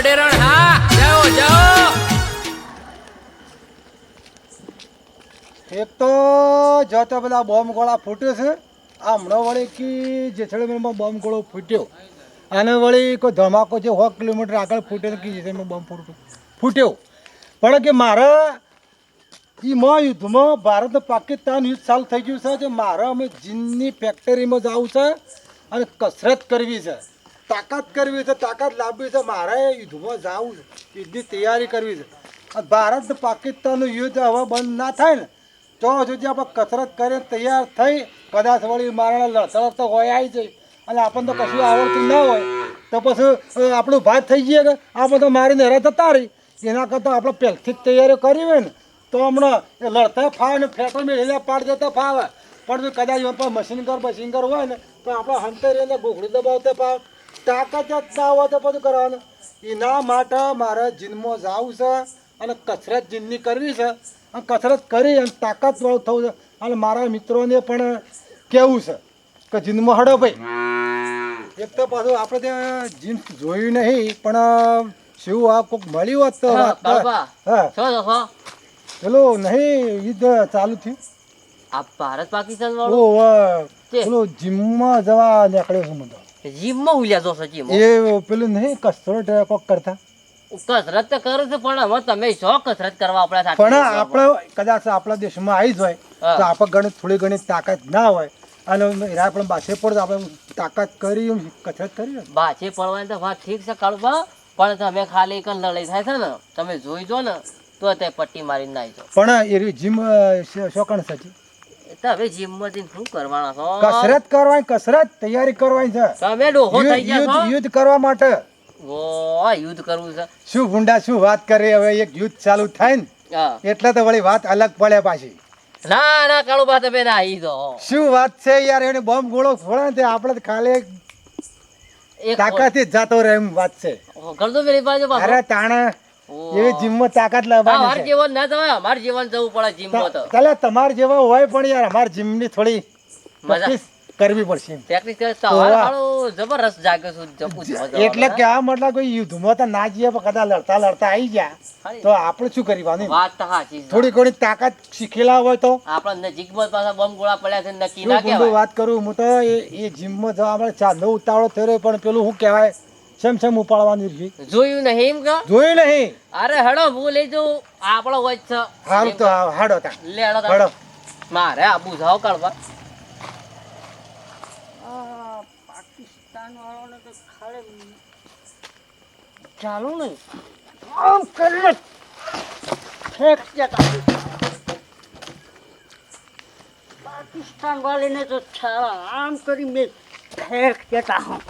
અડેરણ, હા, જાઓ જાઓ. એક તો જો તો પેલા બોમ્બ ગોળા ફૂટ્યો છે. આ હમણાં વળી કે જેસલમેરમાં બોમ્બ ગોળો ફૂટ્યો. અને વળી કોઈ ધમાકો છે સો કિલોમીટર આગળ ફૂટ્યો કે જેસલમેર બોમ્બ ફૂટ્યો ફૂટ્યો. પણ કે મારા એમાં યુદ્ધમાં ભારત પાકિસ્તાન યુદ્ધ ચાલુ થઈ ગયું છે. જે મારે અમે જીનની ફેક્ટરીમાં જવું છે અને કસરત કરવી છે. તાકાત કરવી છે, તાકાત લાવવી છે. મારે યુદ્ધમાં જવું છે, યુદ્ધની તૈયારી કરવી છે. ભારત પાકિસ્તાનનું યુદ્ધ હવે બંધ ના થાય ને, તો સુધી આપણે કસરત કરીને તૈયાર થઈ. કદાચ વળી મારા લડતડ તો હોય આવી જાય. અને આપણને તો કશું આવડતું ના હોય. તો પછી આપણું ભાત થઈ જઈએ કે આપણે તો મારીને હેરા થતા રહી. એના કરતાં આપણે પહેલથી જ તૈયારીઓ કરી હોય ને, તો હમણાં એ લડતા ફાવે ને ફેંકો મેળવીને પાડ દેતા ફાવે. પણ કદાચ મશીનગર મશીનગર મશીન કર હોય ને, તો આપણે હંતે રહીને ગોખડી દબાવતા ફાવે. તાકાત જ ના હોય તો બધું કરવાનું એના માટે મારે જીમમાં જવું છે અને કસરત જીમની કરવી છે. અને કસરત કરી અને તાકાતવાળું થવું છે. અને મારા મિત્રોને પણ કહેવું છે કે જીમમાં હડો ભાઈ. એક તો પાછું આપણે ત્યાં જીમ જોયું નહીં પણ શું આ કોઈક મળ્યું હોત તો હા, પેલું નહીં યુદ્ધ ચાલુ થયું. આ ભારત પાકિસ્તાન વાળું વાહ. જીમમાં જવા નીકળ્યો છું મને જીમમાં ઉલ્યા છો સચી એ પેલું નહીં કસરત કોક કરતા. કસરત તો કરું છું પણ હવે તમે શો કસરત કરવા આપણા સાથે પણ આપણે કદાચ આપણા દેશમાં આવી જ હોય તો આપણે ઘણી થોડી ઘણી તાકાત ના હોય. અને એના પણ બાસે પણ આપણે તાકાત કરી કસરત કરી ને. પડવાની તો વાત ઠીક છે કાળુબા પણ તમે ખાલી એક લડાઈ થાય છે ને તમે જોઈ જો ને તો તે પટ્ટી મારીને નાઈ પણ એ જીમ શોકણ સાચી એ જીમમાં જઈને શું કરવાના છો? કસરત કરવાની કસરત તૈયારી કરવાની છે. તમે ડોહો થઈ ગયા યુદ્ધ છો? યુદ્ધ કરવા માટે. ઓ યુદ્ધ કરવું છે. શું ભુંડા શું વાત કરે? હવે એક યુદ્ધ ચાલુ થાય ને એટલે તો વળી વાત અલગ પડે પાછી. ના ના કાળુબા તમે આવી દો શું વાત છે યાર એને બોમ્બ ગોળો ફોડે ને તે આપણે તો ખાલી એક તાકાતથી જતો રહે એમ વાત છે. કરતો મેરી બાજુ અરે તાણે. એવી જીમમાં તાકાત લાવવાની છે. જીવન ના જવાય અમાર જીવન જવું પડે જીમમાં તો ચાલે તમાર જેવા હોય પણ યાર અમાર જીમની થોડી મજા. પ્રેક્ટિસ કરવી પડશે પ્રેક્ટિસ જબરદસ્ત જાગ્યો છું જપું એટલે કે આ મતલબ કોઈ યુદ્ધમાં તો ના જઈએ પણ કદાચ લડતા લડતા આવી ગયા. તો આપણે શું કરવાનું વાત તો સાચી થોડી ઘણી તાકાત શીખેલા હોય તો? આપણા નજીકમાં પાછા બમ ગોળા પડ્યા છે નક્કી ના કહેવાય. વાત કરું? હું તો એ એ જીમમાં જવા આપણે ચાંદો ઉતાવળો થયો પણ પેલું શું કહેવાય? સેમ સેમ ઉપાડવાની છે જોયું નહીં એમ કે? જોયું નહીં. અરે હડો હું લઈ જાઉં. આપણો વચ છે. હાલ તો હાડો તા. લે હડો. હાડો. મારે આબુ જાવ કાઢવા. ચાલુ નહીં. આમ કરીને ફેંક પાકિસ્તાન વાળીને તો છાળા આમ કરી મેં ફેંક દેતા હું.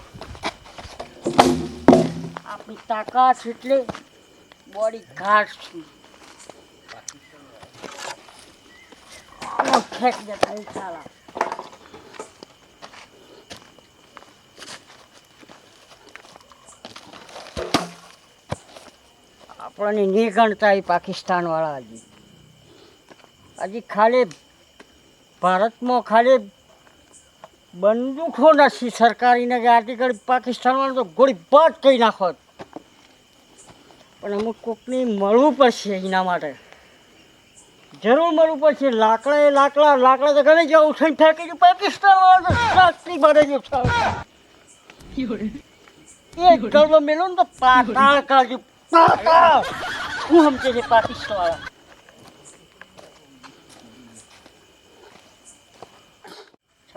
આપણી તાકાત એટલે બોડી ઘાટ છે. આપણને નહીં ગણતા એ પાકિસ્તાન વાળા હજી. હજી ખાલી ભારતમાં ખાલી બંદૂકો નથી સરકારીને કે આર્ટિકલ પાકિસ્તાન વાળા તો ગોળીબાટ કહી નાખો પણ અમુક કોકને મળવું પડશે એના માટે. જરૂર મળવું પડશે. લાકડા એ લાકડા લાકડા તો ગમે જ્યાં ઉઠાઈને ફેંકી દઉં પાકિસ્તાન વાળા જ એ ગળો મેલો ને તો પાતાળ કાઢ્યું પાતાળ! હું સમજે છે પાકિસ્તાન વાળા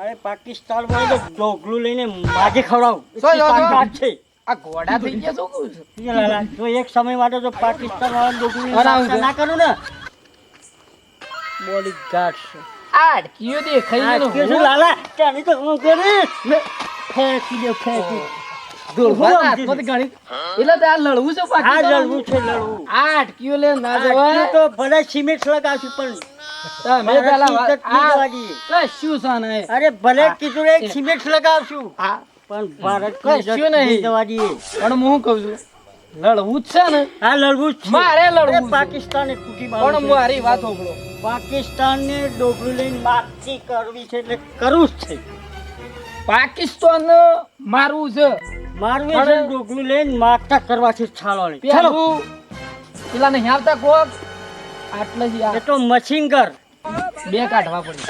સાહેબ પાકિસ્તાન વાળા તો ડોગલું લઈને માજે ખવડાવું. છે. આ ઘોડા થઈ ગયા શું કહું છું? એ એક સમય માટે તો પાકિસ્તાન વાળા છે. ના કરું ને. બોડી ગાર્ડ છે. આ અડકીઓ દેખાઈ આ ગયો કે લાલા ચાલી તો હું કરીશ મેં ફેંકી દો ફેંકી તો તો લડવું છે લડવું આઠ લડવું. લે ના જવાય. તો ભલે સિમેન્ટ લગાવશું પણ તમે પેલા ભારતની ઇજ્જત નહીં જવા દઈએ. કશું છે અરે ભલે કીધું એક સિમેન્ટ લગાવશું. પણ ભારત કશું નહીં. જવા દઈએ પણ હું કહું છું લડવું જ છે ને. આ લડવું જ મારે લડવું અરે છે. પણ મારી વાત સાંભળો. પાકિસ્તાનને ડોગરું લઈને માગતી કરવી છે એટલે કરવું જ છે. પાકિસ્તાન મારવું છે. મારું છે ડોકલું લઈને માગતા કરવા છે છાલો પેલા નહીં આવતા કોક આટલે જ યાર તો મશીન કર બે કાઢવા પડે.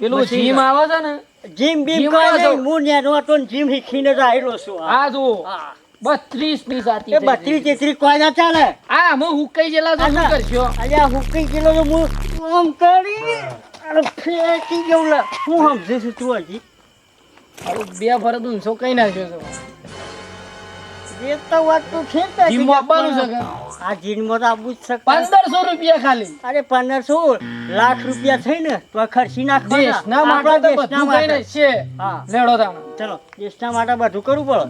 પેલું જીમ આવે છે ને? જીમ બીમ કોઈ નહીં હું ને નોટો જીમ શીખીને જ આવેલો છું. આ. જો બત્રીસની સાતી એ બત્રીસ તેત્રીસ કોઈ ના ચાલે. આ હું હુકાઈ જેલા તો શું કરશો? અલ્યા હુકી કિલો તો હું આમ કરી અરે ફેંકી જવું લે હું સમજે છું તું હજી. બે ફરત ઊંચો કઈ નાખ્યો છે? એ તો વાત તું છે ને. જીમ આપવાનું છે આ જીનમાં તો આપવું જ છે પંદરસો રૂપિયા ખાલી. અરે પંદરસો? લાખ રૂપિયા થઈ ને તો ખર્ચી નાખવાના. દેશના માટે આપણા તો દેશના બધું કઈ માટે. ને છે. હા. લેડો તાણે. ચલો દેશના માટે બધું કરવું પડે.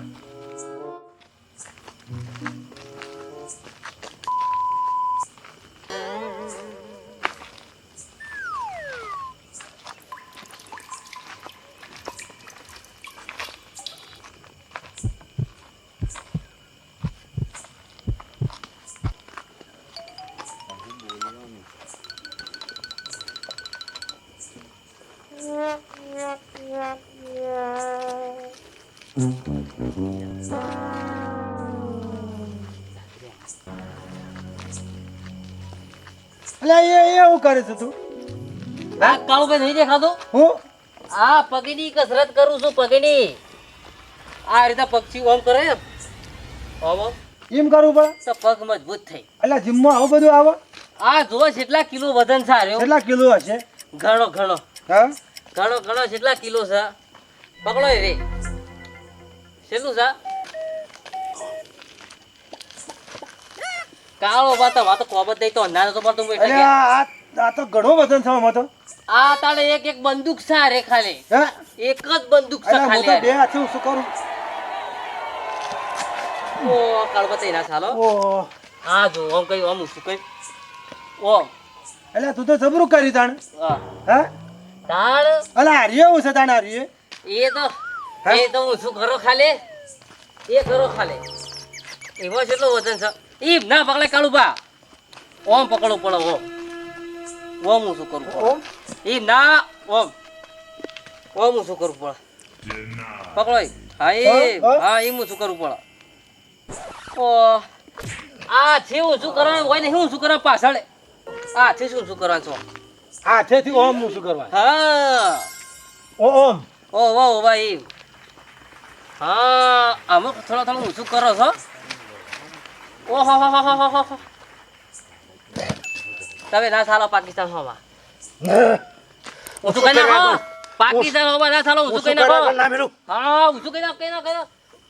એટલે એ એ એવું કરે છે તું? આ કાળુભાઈ નહીં દેખાતો? હું? આ પગની કસરત કરું છું પગની. આ રીતે પક્ષી ઓમ કરે એમ. ઓમ એમ કરવું પડે તો પગ મજબૂત થઈ. એટલે જીમમાં આવું બધું આવે? આ જો કેટલા કિલો વજન છે આર્યો કેટલા કિલો હશે? ઘણો ઘણો. હા? ઘણો ઘણો કેટલા કિલો છે. પકડો રે. કેટલું છે. કાળો બાતો વાતો કોબત દઈ તો અંધારો તો પડતો એટલે આ આ- આ તો ઘણો વજન છે આમાં તો. આ તાણે એક એક બંદૂક છે રે ખાલી. હે? એક જ બંદૂક છે ખાલી હું તો બે હાથે શું કરું? ઓ કાળો બતાઈ ના ચાલો ઓ. હા જો ઓમ કઈ ઓમ શું કઈ. ઓમ. એટલે તું તો જબરું કરી તાણ. હા. હે? તાણ? અલા હારીએ હું છે તાણ હારીએ? એ તો એ તો હું શું કરો ખાલે. એ કરો ખાલે. એવો જેટલો વજન છે? ઈ ના પકડે કાળુબા ઓમ પકડવું પડે ઓમ. ઓમ હું શું કરું ઓમ. ઈ ના ઓમ. ઓમ હું શું કરવું પડે? પકડો હા એ હા, હા. હા હું શું કરવું પડે? ઓ આ છે હું શું કરવાનું? હોય ને હું શું કરવા પાછળ? આ છે શું શું કરવાનું છો? હાથેથી ઓમ હું શું કરવા હા. ઓ ઓમ. ઓ વાહ ભાઈ હા અમુક થોડો થોડો શું કરો છો? ઓહો હો હો હો હો હો. તમે ના ચાલો પાકિસ્તાન હોમાં ઊંચું કઈ નાખો પાકિસ્તાન હોમાં ના ચાલો ઊંચું કઈ નાખો હા ઊંચું કઈ નાખો કઈ નાખો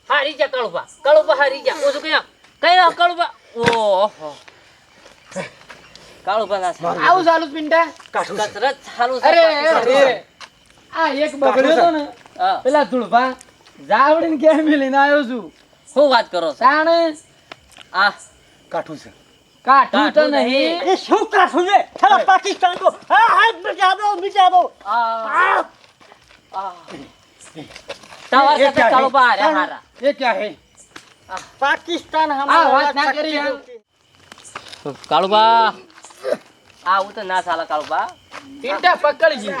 હારી જા કળુપા કળુપા હારી જા ઊંચું કઈ નાખ કઈ નાખ કળુપા ઓહો કાળુપા ના આવું ચાલુ જ કસરત ચાલુ અરે આ એક બગડ્યો તો ને. પેલા ધૂળભા. જાવડીને કેમ લઈને આવ્યો છું. શું વાત કરો છો? આ કાઠું છે. કાઠું તો નહીં. એ શું કાઠું છે? ચાલો પાકિસ્તાન કો. હા હા બીજા દો આ. આ. તમારા સાથે ચાલો બહાર હારા. એ ક્યાં હે? પાકિસ્તાન હમારા વાત ના કરી કાળુબા. આ હું તો ના સાલા કાળુબા. પિંટા પકડજી.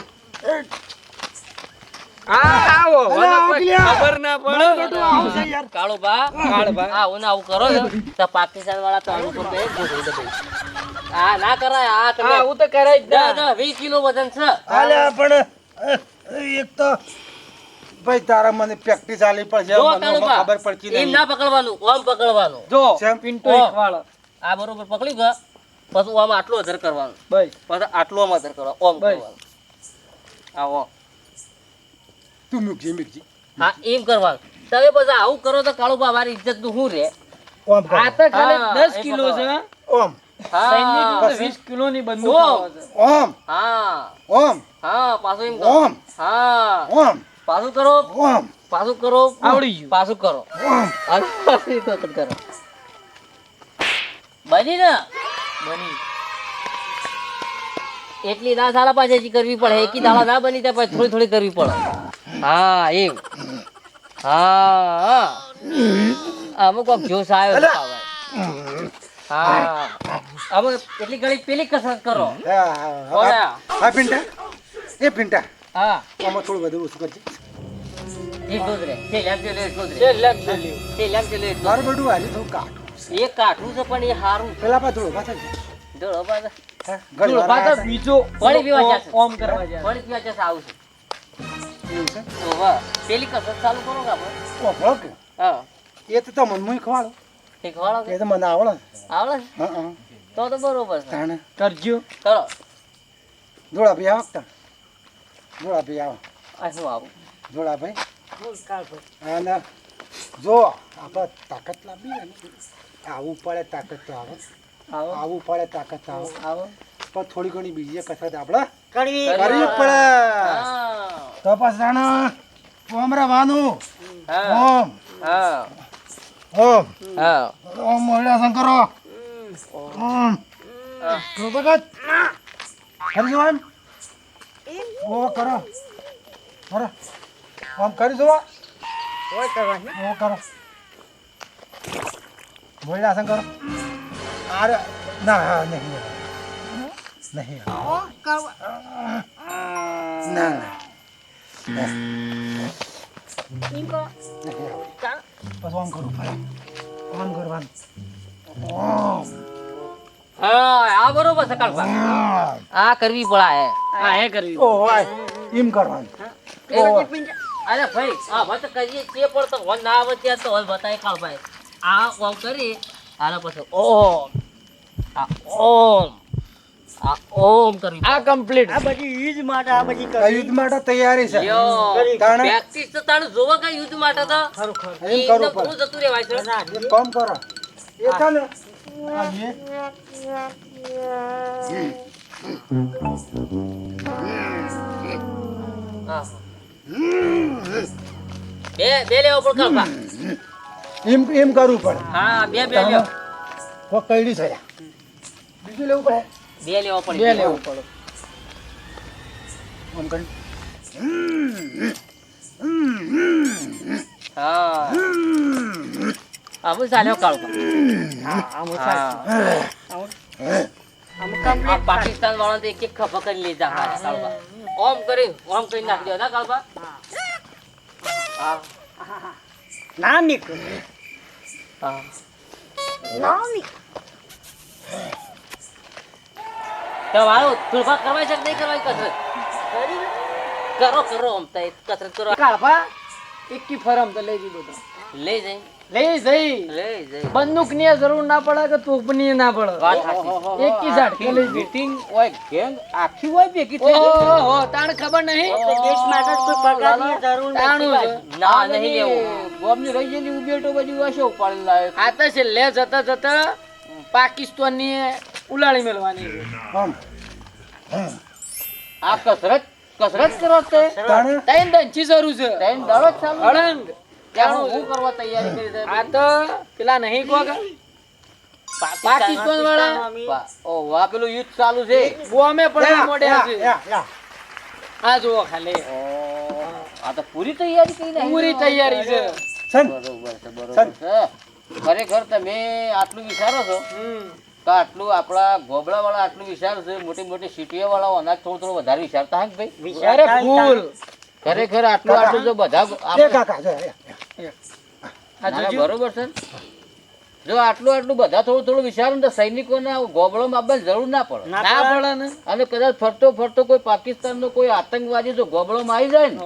આવો. અલા, મને કોઈ આગલ્યા. ખબર ના પડે. આવું છે યાર. કાળુબા કાળુબા. આવું આવું કરો તો પાકિસ્તાન વાળા તો આનું પર ગોઠવી દે આ ના કરાય આ તમે હા તો કરાય જ ના. દસ વીસ કિલો વજન છે. અલ્યા પણ એક તો ભાઈ તારા મને પ્રેક્ટિસ આલી પડશે ખબર પડતી નહીં. ના પકડવાનું ઓમ પકડવાનું. જો પિન્ટો એકવાળો આ બરોબર પકડી ગયો. પછી આમ આટલો અધર કરવાનું. બસ. પછી આટલો આમ અધર કરવા ઓમ કરવાનો કરવાનું. આ ઓમ તું મૂકજે મૂકજે હા એમ કરવા. તમે પછી આવું કરો તો કાળુબા મારી ઇજ્જતનું શું રે ઓમ આ તો ખાલી હા, દસ એ કિલો છે ઓમ. બંદૂક હા. હા પાછું એમ કરો. ઓમ. હા. ઓમ. પાછું કરો. ઓમ. પાછું કરો. આવડી ગયું. પાછું કરો. ઓમ. અને પાછું એક વખત કરો. બની ને? બની. એટલી ના સાલા પાછી કરવી પડે. એકી દાળ ના બની ત્યાં પછી થોડી થોડી કરવી પડે. હા એમ. હા હા. અમુક કોક જોશ આવ્યો હા. અમુક એટલી ઘણી પેલી કસરત કરો. હા, પિંટા. એ પિંટા. હા. આમાં થોડું વધુ ઓછું કરજે. એક જ રે છેલ્લામ છેલ્લું એટલું જ રે છેલ્લે જ છેલ્લું. છેલ્લામ છેલ્લું એટલું મારું બેટું હારી થોડું કાઢું. એ કાઠું છે પણ એ હારું. પેલા પાછું થોડું પાછળ. ધોળો પાછો. જો વાર બીજો પાણી પીવા જશે. ઓમ કરવા જાય પાણી પીવા જશે આવું છે. એવું છે? તો પેલી કસરત ચાલુ કરો કે આપણે? ઓ, ભલો કે? હા. એ તો તમને મુય ખવાડો શીખવાડો કે? એ તો મને આવડે. આવડે? હા હા. તો તો બરોબર છે. તાણે. કરજો. ભાઈ આવો તાણ જોડા ભાઈ આવો. આ શું આવું? ભાઈ બોલ કાળભાઈ અને જો આપણે તાકાત લાવી આવું પડે તાકાત તો આવે. આવો. આવું પડે તાકાત આવે. પણ થોડી ઘણી બીજી કસરત આપણે કરવી કરવી પડે. હા. તો પછી જાણે ઓમ રહેવાનું ઓમ. ઓમ. હા. ઓમ મોઢા કરો. ઓમ. હા. તો ભગત કરી ઓ કરો. કરો. ઓમ કરી જો હોય કરવાની. ઓ કરો. મોઢા આસન કરો. અરે ना હા नहीं નહીં ઓ ना ચાલ. બસ ઓમ કરું ભાઈ ઓમ કરવાનું ઓમ હા આ બરોબર સકાળ આ કરવી પડાય આ હે કરવી ઓ હોય એમ કરવાનું. અરે ભાઈ આ વાત કરીએ તે પણ તો ના આવે ત્યાં તો બતાય કાળભાઈ આ ઓમ કરી આના પછી ઓમ. આ ઓમ. આ ઓમ કરવી આ કમ્પ્લીટ આ બધી યુદ્ધ માટે આ બધી કરી. યુદ્ધ માટે તૈયારી છે. યો તાણે? પ્રેક્ટિસ તો તાણ જોવા કઈ યુદ્ધ માટે તો ખરું ખરું. એમ કરો એકદમ જતું રહેવાય છે. ના, કામ કરો. એ છે ને આ એ હા. બે બે લેવો પણ કાળભા એમ એમ કરવું પડે. હા બે બે લેવો કોક કઈડી છે. બીજું લેવું પડે? બે લેવો પડે બે લેવું પડે. ઓન કરી. હા. આવું ચાલ્યો કાળભા હા, આમ હા. આમ આ પાકિસ્તાન વાળા એક એક ખભા કરી લીધા હા ઓમ કરી ઓમ કરી નાખી દો ના કાળભા? હા. હા. ના નીકળે હા ના નીકળે તમારું તુલફા કરવાય છે કે નહીં કરવાય કસરત કરી લે. કરો કરો આમ તો કસરત કરો કાળભા એકી ફરમ તો લઈ જઈ તો લઈ જઈ. લઈ જઈ. લઈ જઈ. બંદૂકની જરૂર ના પડે કે તોપની ના પડે? વાત સાચી. એકી ઝાટકે લઈ મીટિંગ હોય ગેંગ આખી હોય ભેગી ઓહો તાણ ખબર નહીં? તો દેશ માટે કોઈ પગારની જરૂર નથી ના નહીં લેવું. ગોમની રહી ગયેલી ઉબેટો બધી વાસો ઉપાડી લાવે આ તો લે જતા જતા પાકિસ્તાનની ઉલાળી મેળવાની છે. આ કસરત કસરત કરો તે ત્રણ દંચી જરૂર છે. ત્રણ દાડો છે ચાલુ અડંગ ત્યાં હું કરવા તૈયારી કરી છે આ તો પેલા નહીં કોક? પાકિસ્તાન વાળા. ઓ વાહ પેલું યુદ્ધ ચાલુ છે. બોમે પણ યા, છે. આ જુઓ ખાલી. આ તો પૂરી તૈયારી કરી નાખી. પૂરી તૈયારી છે. બરોબર છે બરોબર છે. ખરેખર તમે આટલું વિચારો છો. હમ. તો આટલું આપણા ગોબડા વાળા આટલું વિચાર છે મોટી મોટી સિટીઓ વાળા અનાજ થોડું થોડું વધારે વિચારતા હા ભાઈ? વિચાર અરે ફૂલ. ખરેખર આટલું આટલું જો બધા ના, ના. બરોબર છે જો આટલું આટલું બધા થોડું થોડું વિચારો ને તો સૈનિકોને ગોબળો આપવાની જરૂર ના પડે. ના ના પડે. ને. અને કદાચ ફરતો ફરતો કોઈ પાકિસ્તાનનો કોઈ આતંકવાદી જો ગોબળોમાં આવી જાય ને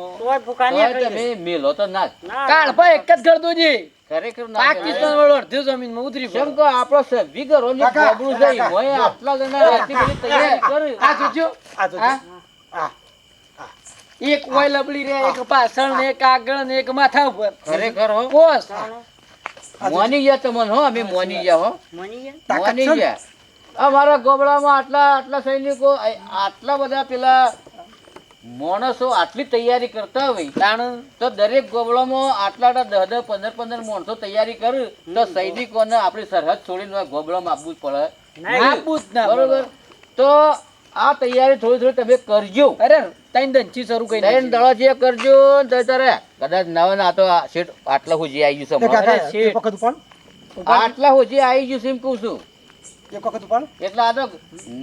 તો તમે મેલો તો ના કાળ ભાઈ એક જ કરતો છે ખરેખર પાકિસ્તાન વાળો અડધી જમીનમાં ઉતરી કેમ કે આપણો સભ્ય ઘરો ને કાકા, જાય કાકા, આટલા જણા રાતની બધી તૈયારી કરી. આ જોજો આ તો આ એક ઓય લબડી રે એક પાછળ ને એક આગળ ને એક માથા ઉપર. ખરેખર હો. બોસ મોની ગયા તમને હો અમે મોની ગયા હો. મની ગયા? મોની ગયા. અમારા ગોબડામાં આટલા આટલા સૈનિકો આટલા બધા પેલા માણસો આટલી તૈયારી કરતા હોય તાણ તો દરેક ગોબળામાં આટલા દહ દસ પંદર પંદર માણસો તૈયારી કરે તો સૈનિકોને આપણી સરહદ છોડીને ગોબળામાં આપવું જ પડે. આપવું જ ના બરોબર. તો આ તૈયારી થોડી થોડી તમે કરજો. અરે તૈન દંચી શરૂ કરી તૈન. જે કરજો તો તારે કદાચ નવા ના તો શેઠ આટલા સુધી આવી ગયું છે આટલા સુધી આવી ગયું છે એમ કહું છું. એક વખત ઉપાડ એટલે આ તો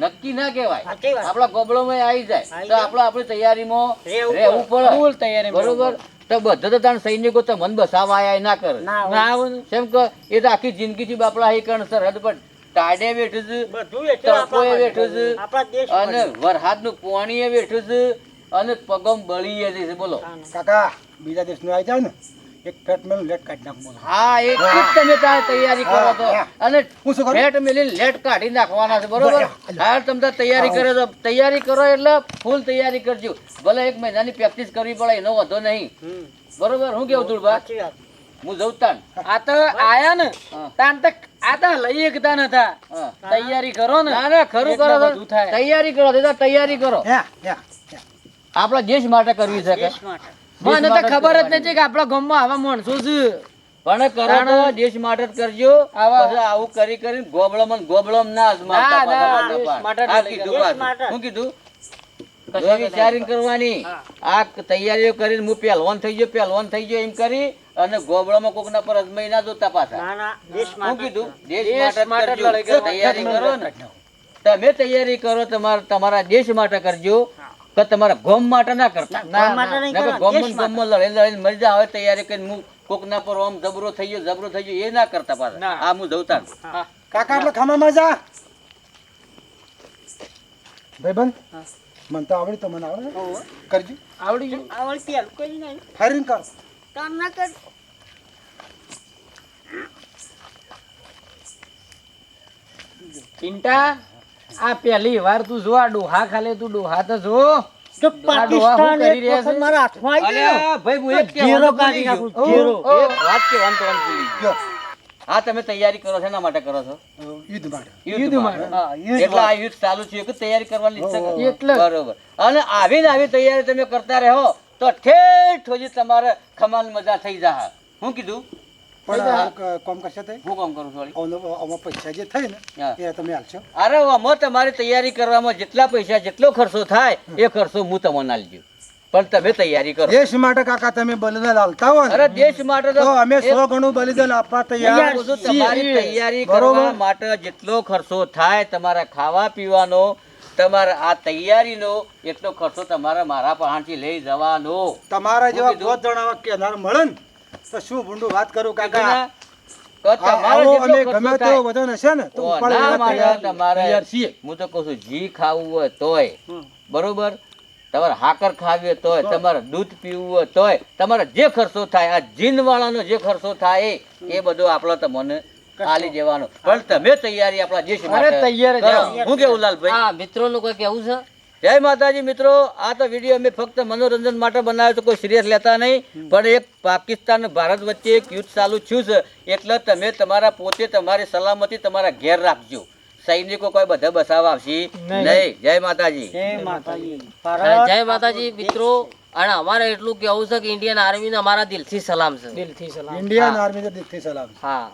નક્કી ના કહેવાય. આપણા ગોબળોમાં આવી જાય. તો જાય. આપણી તૈયારીમાં રહેવું રહેવું પડે. ફૂલ તૈયારી બરોબર? તો બધો તો તાણ સૈનિકો તો મન બસાવા આયા ના કરે. ના. ના ને. કેમ કે એ તો આખી જિંદગી થી બાપડા હી કણ સરહદ પર ટાડે બેઠું છે. બેઠું છે અને વરહાદનું પાણીએ બેઠું છે અને પગમ બળીએ છે. બોલો. કાકા બીજા દેશનું આવી જાવ ને. એક ફેટ મેલું લેટ કાઢી નાખ. હા એક તમે તૈયારી કરો તો. અને હું શું કરું? લેટ મેલીને લેટ કાઢી નાખવાના છે બરોબર? હા તમે તૈયારી કરો તો તૈયારી કરો એટલે ફૂલ તૈયારી કરજો. ભલે એક મહિનાની પ્રેક્ટિસ કરવી પડે એનો વધો નહીં. બરોબર? હું કેવું સાચી હું જઉં તાન. આ તો આયા ને. તાન તો આ તો લઈ એકતા નતા તૈયારી કરો ને. ના ના ખરું કરો. તૈયારી કરો તૈયારી કરો. આપણા દેશ માટે કરવી છે કે? દેશ માટે. મને તો ખબર જ નથી કે આપણા ગામમાં આવા માણસો છે. પણ કરો દેશ માટે જ કરજો. આવું કરી કરીને ગોબળમ ગોબળમ ના અજમાવતા ના, ના. શું કીધું? વિચારીને કરવાની. આ તૈયારીઓ કરીને હું પહેલવાન થઈ ગયો પહેલવાન થઈ ગયો એમ કરી અને ગોબળામાં કોકના પર અજમાઈ ના જોતા પાછા. ના ના શું કીધું? દેશ માટે. તૈયારી કરો ને. તમે તૈયારી કરો તમારા તમારા દેશ માટે કરજો. કે તમારા ગોમ માટે ના કરતા. ગામ માટે નહીં નકર કરવાનું, ગોમમાં દેશ ને માટે. ગોમમાં લડી લડીને મરી જાવ તૈયારી કરીને હું કોકના પર આમ જબરો થઈ ગયો જબરો થઈ ગયો એ ના કરતા પાછા. આ હું જવતા કાકા એટલે ખામામાં જા. ભાઈબંધ મને તો આવડી તો મને આવડે. કરજો. આવડી ગયું. આ વળી કોઈ નહીં. ફાયરિંગ કર. કામ ના કર. પિંટા આ પહેલી વાર તું જો આ ડોહા ખાલે તું ડોહા તો જો. તો પાકિસ્તાન એક વખત મારા હાથમાં આવી ગયો. ભાઈ હું એક જીરો કાઢી નાખું, ગયો. એક વાત કહેવાનું તો ભૂલી ગયો. જો. તમે તૈયારી કરો છો એના માટે કરો છો? યુદ્ધ માટે. યુદ્ધ માટે. એટલે આ યુદ્ધ ચાલુ છે કે તૈયારી કરવાની ઈચ્છા. એટલે બરોબર. અને આવી ને આવી તૈયારી તમે કરતા રહો તો ઠેઠ સુધી તમારે ખમાલ મજા થઈ જાય હું કીધું? પણ આ કરશે તે? હું કામ કરું છું આમાં પૈસા જે થાય ને એ તમે હાલશો અરે આમાં તમારી તૈયારી કરવામાં જેટલા પૈસા જેટલો ખર્ચો થાય એ ખર્ચો હું તમને આલજો પણ તમે તૈયારી કરો. દેશ માટે કાકા તમે બલિદાન હાલતા હો અરે દેશ માટે તો અમે સો ગણું બલિદાન આપવા તૈયાર તમારી તૈયારી કરવા માટે જેટલો ખર્ચો થાય તમારા ખાવા પીવાનો તમારા આ તૈયારીનો એટલો ખર્ચો તમારે મારા પહાણથી લઈ જવાનો. તમારા જેવા હું કીધું? કેનાર મળે ને તો શું ભૂંડું વાત કરું કાકા? આવો અમે ગમે તેવો ને તો તમારે છીએ. હું તો કહું છું ઘી ખાવું હોય તોય. બરોબર? તમારે હાકર ખાવી તોય તમારે દૂધ પીવું તોય તમારે જે ખર્ચો થાય આ જીન વાળાનો જે ખર્ચો થાય એ એ બધો આપણો તમને આલી દેવાનો. પણ તમે તૈયારી આપણા દેશ અરે માટે તૈયાર જ. હું કેવું લાલભાઈ? હા મિત્રોનું કોઈ કેવું છે? જય માતાજી મિત્રો આ તો વીડિયો અમે ફક્ત મનોરંજન માટે બનાવ્યો તો કોઈ સિરિયસ લેતા નહીં. પણ એક પાકિસ્તાન અને ભારત વચ્ચે એક યુદ્ધ ચાલુ થયું છે એટલે તમે તમારા પોતે તમારી સલામતી તમારા ઘેર રાખજો. સૈનિકો કોઈ બધા બસાવા આવશે નહીં. જય માતાજી. જય માતાજી. મિત્રો અને અમારે એટલું કેવું છે કે ઇન્ડિયન આર્મીને અમારા દિલથી સલામ છે. દિલથી સલામ. ઇન્ડિયન આર્મી દિલથી સલામ હા.